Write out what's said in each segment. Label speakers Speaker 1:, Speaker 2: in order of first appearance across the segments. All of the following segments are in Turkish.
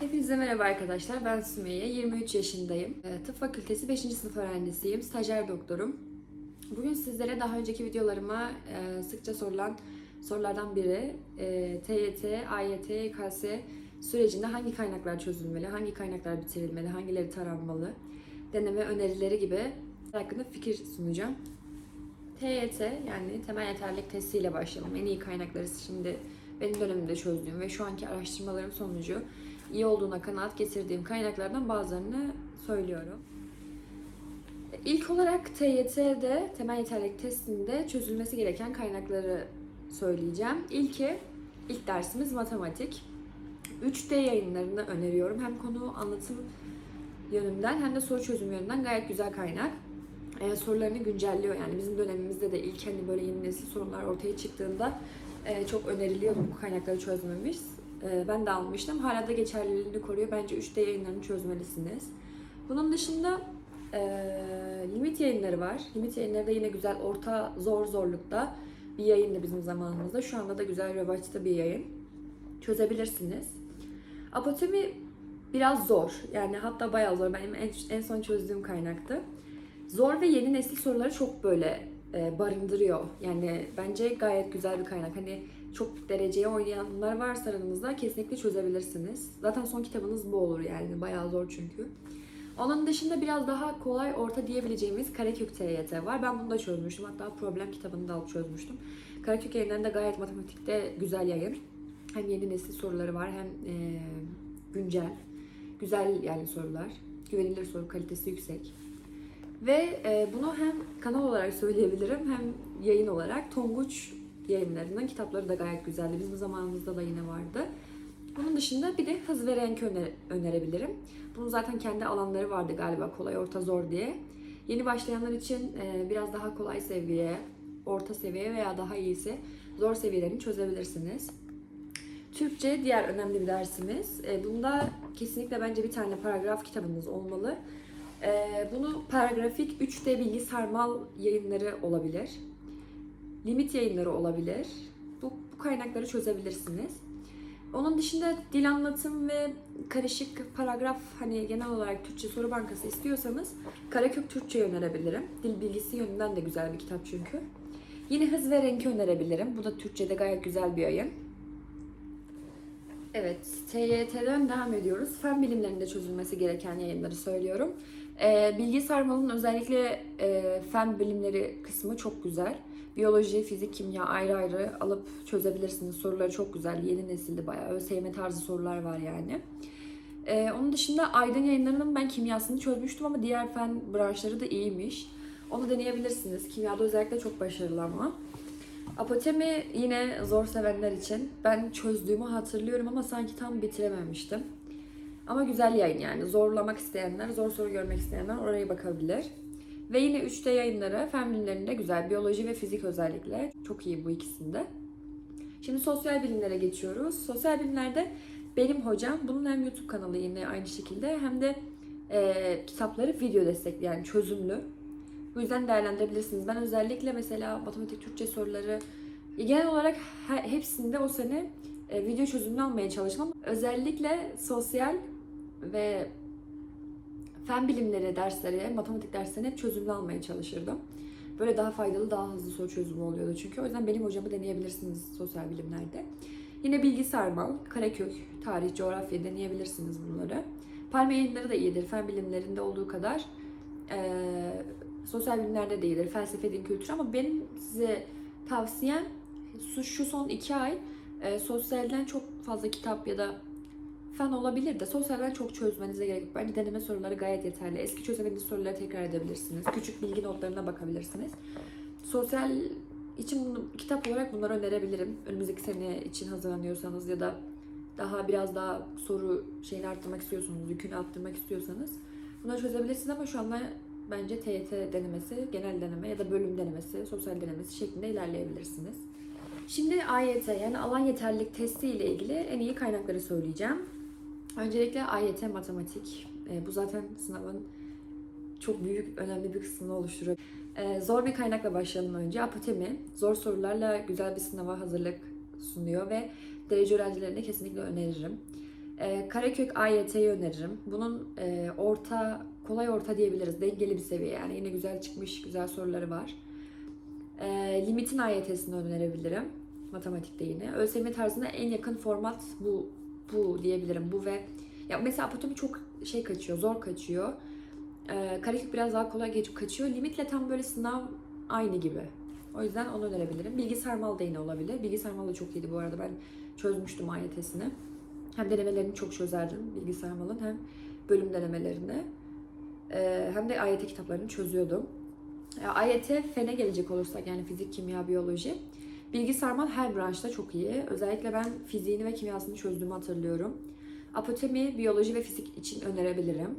Speaker 1: Hepinize merhaba arkadaşlar. Ben Sümeyye. 23 yaşındayım. Ee, Tıp Fakültesi 5. sınıf öğrencisiyim. Stajyer doktorum. Bugün sizlere daha önceki videolarıma e, sıkça sorulan sorulardan biri e, TYT, AYT, YKS sürecinde hangi kaynaklar çözülmeli, hangi kaynaklar bitirilmeli, hangileri taranmalı, deneme önerileri gibi hakkında fikir sunacağım. TYT yani temel yeterlilik testiyle başlayalım. En iyi kaynakları şimdi benim dönemimde çözdüğüm ve şu anki araştırmalarım sonucu iyi olduğuna kanaat getirdiğim kaynaklardan bazılarını söylüyorum. İlk olarak TYT'de temel yeterlilik testinde çözülmesi gereken kaynakları söyleyeceğim. İlki, ilk dersimiz matematik. 3D yayınlarını öneriyorum. Hem konu anlatım yönünden hem de soru çözüm yönünden gayet güzel kaynak. Ee, sorularını güncelliyor. Yani bizim dönemimizde de ilk hani böyle yeni nesil sorunlar ortaya çıktığında e, çok öneriliyordu bu kaynakları çözmemiz. E, ben de almıştım. Hala da geçerliliğini koruyor. Bence 3D yayınlarını çözmelisiniz. Bunun dışında e, limit yayınları var. Limit yayınları da yine güzel orta zor zorlukta bir yayındı bizim zamanımızda. Şu anda da güzel revaçta bir yayın. Çözebilirsiniz. Apotemi biraz zor. Yani hatta bayağı zor. Benim en, en son çözdüğüm kaynaktı. Zor ve yeni nesil soruları çok böyle e, barındırıyor. Yani bence gayet güzel bir kaynak. Hani çok dereceye oynayanlar varsa aranızda kesinlikle çözebilirsiniz. Zaten son kitabınız bu olur yani. Bayağı zor çünkü. Onun dışında biraz daha kolay orta diyebileceğimiz Karakök TYT var. Ben bunu da çözmüştüm. Hatta problem kitabını da alıp çözmüştüm. Karakök yayınlarında gayet matematikte güzel yayın. Hem yeni nesil soruları var hem e, güncel. Güzel yani sorular. Güvenilir soru kalitesi yüksek. Ve e, bunu hem kanal olarak söyleyebilirim hem yayın olarak Tonguç yayınlarının kitapları da gayet güzeldi. Bizim zamanımızda da yine vardı. Bunun dışında bir de hız ve renk öne- önerebilirim. Bunun zaten kendi alanları vardı galiba kolay, orta, zor diye. Yeni başlayanlar için e, biraz daha kolay seviye, orta seviye veya daha iyisi zor seviyelerini çözebilirsiniz. Türkçe diğer önemli bir dersimiz. E, bunda kesinlikle bence bir tane paragraf kitabınız olmalı. E, bunu paragrafik 3D bilgi sarmal yayınları olabilir. Limit yayınları olabilir. Bu, bu kaynakları çözebilirsiniz. Onun dışında dil anlatım ve karışık paragraf hani genel olarak Türkçe soru bankası istiyorsanız Karakök Türkçe önerebilirim. Dil bilgisi yönünden de güzel bir kitap çünkü. Yine hız ve renki önerebilirim. Bu da Türkçe'de gayet güzel bir yayın. Evet, TYT'den devam ediyoruz. Fen bilimlerinde çözülmesi gereken yayınları söylüyorum. Ee, bilgi sarmalının özellikle e, fen bilimleri kısmı çok güzel. Biyoloji, fizik, kimya ayrı ayrı alıp çözebilirsiniz. Soruları çok güzel. Yeni nesilde bayağı ÖSYM tarzı sorular var yani. Ee, onun dışında Aydın yayınlarının ben kimyasını çözmüştüm ama diğer fen branşları da iyiymiş. Onu deneyebilirsiniz. Kimyada özellikle çok başarılı ama. Apotemi yine zor sevenler için. Ben çözdüğümü hatırlıyorum ama sanki tam bitirememiştim. Ama güzel yayın yani. Zorlamak isteyenler, zor soru görmek isteyenler oraya bakabilir. Ve yine 3D yayınları fen güzel. Biyoloji ve fizik özellikle. Çok iyi bu ikisinde. Şimdi sosyal bilimlere geçiyoruz. Sosyal bilimlerde benim hocam, bunun hem YouTube kanalı yine aynı şekilde hem de e, kitapları video destekli yani çözümlü. Bu yüzden değerlendirebilirsiniz. Ben özellikle mesela matematik, Türkçe soruları genel olarak he- hepsinde o sene e, video çözümünü almaya çalıştım özellikle sosyal ve fen bilimleri dersleri, matematik derslerini hep çözümlü almaya çalışırdım. Böyle daha faydalı, daha hızlı soru çözümü oluyordu çünkü. O yüzden benim hocamı deneyebilirsiniz sosyal bilimlerde. Yine bilgi sarmal, karekök, tarih, coğrafya deneyebilirsiniz bunları. Palme yayınları da iyidir. Fen bilimlerinde olduğu kadar eee, sosyal bilimlerde de. Felsefe, din, kültür ama benim size tavsiyem şu- şu son iki ay e, sosyalden çok fazla kitap ya da fen olabilir de sosyalden çok çözmenize gerek yok. Bence deneme soruları gayet yeterli. Eski çözemediğiniz soruları tekrar edebilirsiniz. Küçük bilgi notlarına bakabilirsiniz. Sosyal için bunu, kitap olarak bunları önerebilirim. Önümüzdeki sene için hazırlanıyorsanız ya da daha biraz daha soru şeyini arttırmak istiyorsanız, yükünü arttırmak istiyorsanız bunları çözebilirsiniz ama şu anda bence TYT denemesi, genel deneme ya da bölüm denemesi, sosyal denemesi şeklinde ilerleyebilirsiniz. Şimdi AYT yani alan yeterlilik testi ile ilgili en iyi kaynakları söyleyeceğim. Öncelikle AYT matematik. E, bu zaten sınavın çok büyük, önemli bir kısmını oluşturuyor. E, zor bir kaynakla başlayalım önce. Apotemi zor sorularla güzel bir sınava hazırlık sunuyor ve derece öğrencilerine kesinlikle öneririm. E, Karakök AYT'yi öneririm. Bunun e, orta, kolay orta diyebiliriz. Dengeli bir seviye yani. Yine güzel çıkmış, güzel soruları var. E, Limit'in AYT'sini önerebilirim. Matematikte yine. ÖSYM tarzına en yakın format bu bu diyebilirim. Bu ve ya mesela apatomi çok şey kaçıyor, zor kaçıyor. E, Karakök biraz daha kolay geçip kaçıyor. Limitle tam böyle sınav aynı gibi. O yüzden onu önerebilirim. Bilgi sarmal da yine olabilir. Bilgi sarmal da çok iyiydi bu arada. Ben çözmüştüm AYT'sini. Hem denemelerini çok çözerdim bilgi sarmalın hem bölüm denemelerini. Ee, hem de AYT kitaplarını çözüyordum. Ya, AYT fene gelecek olursak yani fizik, kimya, biyoloji. Bilgi sarmal her branşta çok iyi. Özellikle ben fiziğini ve kimyasını çözdüğümü hatırlıyorum. Apotemi, biyoloji ve fizik için önerebilirim.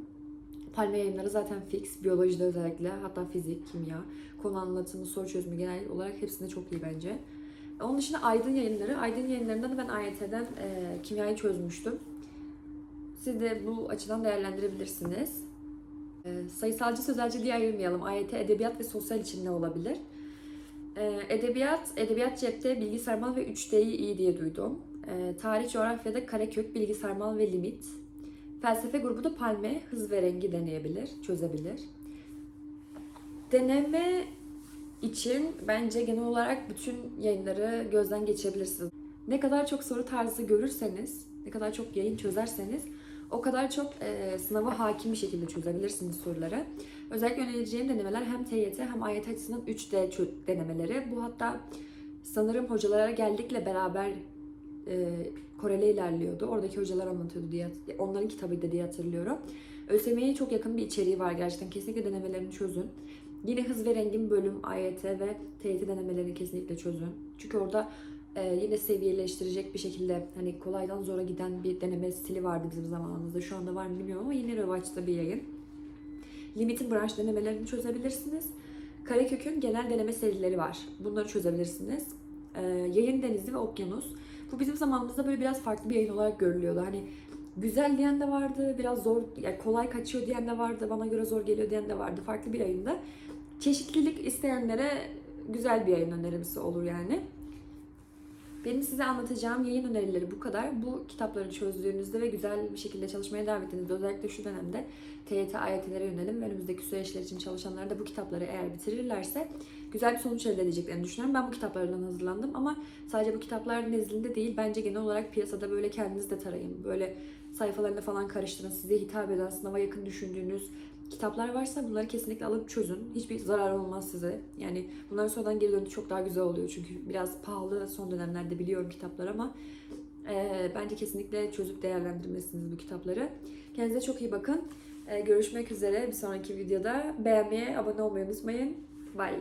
Speaker 1: Palme yayınları zaten fix. Biyolojide özellikle. Hatta fizik, kimya, konu anlatımı, soru çözümü genel olarak hepsinde çok iyi bence. Onun dışında Aydın yayınları. Aydın yayınlarında da ben AYT'den e, kimyayı çözmüştüm. Siz de bu açıdan değerlendirebilirsiniz. E, sayısalcı sözelci diye ayırmayalım. AYT edebiyat ve sosyal için ne olabilir? E, edebiyat, edebiyat cepte bilgi sarmal ve 3D'yi iyi diye duydum. E, tarih coğrafyada karekök, bilgi sarmal ve limit. Felsefe grubu da palme, hız ve rengi deneyebilir, çözebilir. Deneme için bence genel olarak bütün yayınları gözden geçirebilirsiniz. Ne kadar çok soru tarzı görürseniz, ne kadar çok yayın çözerseniz o kadar çok e, sınava hakim bir şekilde çözebilirsiniz soruları. Özellikle önereceğim denemeler hem TYT hem AYT açısından 3D çö- denemeleri. Bu hatta sanırım hocalara geldikle beraber e, korele ilerliyordu. Oradaki hocalar anlatıyordu diye, onların kitabıydı diye hatırlıyorum. ÖSYM'ye çok yakın bir içeriği var gerçekten. Kesinlikle denemelerini çözün. Yine hız ve rengin bölüm AYT ve TYT denemelerini kesinlikle çözün. Çünkü orada e, yine seviyeleştirecek bir şekilde hani kolaydan zora giden bir deneme stili vardı bizim zamanımızda. Şu anda var mı bilmiyorum ama yine revaçta bir yayın. Limitin branş denemelerini çözebilirsiniz. Karekök'ün genel deneme serileri var. Bunları çözebilirsiniz. E, yayın Denizi ve Okyanus. Bu bizim zamanımızda böyle biraz farklı bir yayın olarak görülüyordu. Hani güzel diyen de vardı, biraz zor, yani kolay kaçıyor diyen de vardı, bana göre zor geliyor diyen de vardı. Farklı bir yayında. Çeşitlilik isteyenlere güzel bir yayın önerisi olur yani. Benim size anlatacağım yayın önerileri bu kadar. Bu kitapları çözdüğünüzde ve güzel bir şekilde çalışmaya devam ettiğinizde özellikle şu dönemde TYT, AYT'lere yönelim önümüzdeki süreçler için çalışanlar da bu kitapları eğer bitirirlerse güzel bir sonuç elde edeceklerini düşünüyorum. Ben bu kitaplardan hazırlandım ama sadece bu kitaplar nezdinde değil. Bence genel olarak piyasada böyle kendiniz de tarayın. Böyle sayfalarını falan karıştırın. Size hitap eden, sınava yakın düşündüğünüz kitaplar varsa bunları kesinlikle alıp çözün. Hiçbir zarar olmaz size. Yani bunların sonradan geri dönüşü çok daha güzel oluyor. Çünkü biraz pahalı son dönemlerde biliyorum kitaplar ama e, bence kesinlikle çözüp değerlendirmelisiniz bu kitapları. Kendinize çok iyi bakın. E, görüşmek üzere bir sonraki videoda. Beğenmeyi, abone olmayı unutmayın. Bye.